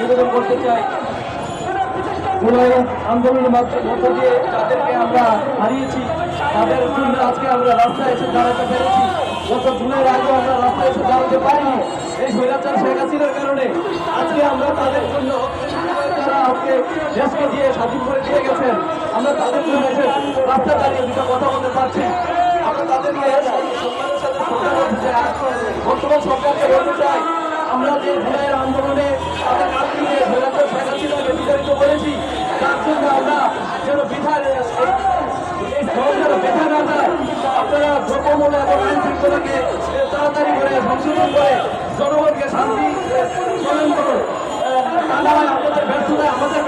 নিবেদন করতে চাই। আন্দোলনের মাধ্য- দিয়ে যাদেরকে আমরা হারিয়েছি, তাদের জন্য আজকে আমরা রাস্তায় এসে দাঁড়াতে পেরেছি। গত জুলাইয়ের আগে আমরা রাস্তায় এসে দাঁড়াতে পারিনি। এই স্বৈরাচার শেখ হাসিনার কারণে আজকে আমরা তাদের জন্য দেশকে দিয়ে স্বাধীন করে দিয়ে গেছেন। আমরা তাদের জন্য এসে রাস্তায় দাঁড়িয়ে দুটো কথা বলতে পারছি। আমরা তাদেরকে সম্মানের সাথে শ্রদ্ধা করতে চাই বর্তমান সরকারকে বলতে চাই। আমরা যে জুলাইয়ের আন্দোলনে তাদের থেকে স্বৈরাচার শেখ হাসিনাকে বিতাড়িত করেছি। তার জন্য আমরা যেন যেন বেঁধে না যায় আপনারা দ্রব্যমূল্য এবং আইন তাড়াতাড়ি করে সংশোধন করে, জনগণকে শান্তি প্রদান করুন। আপনাদের ব্যর্থতা আমাদের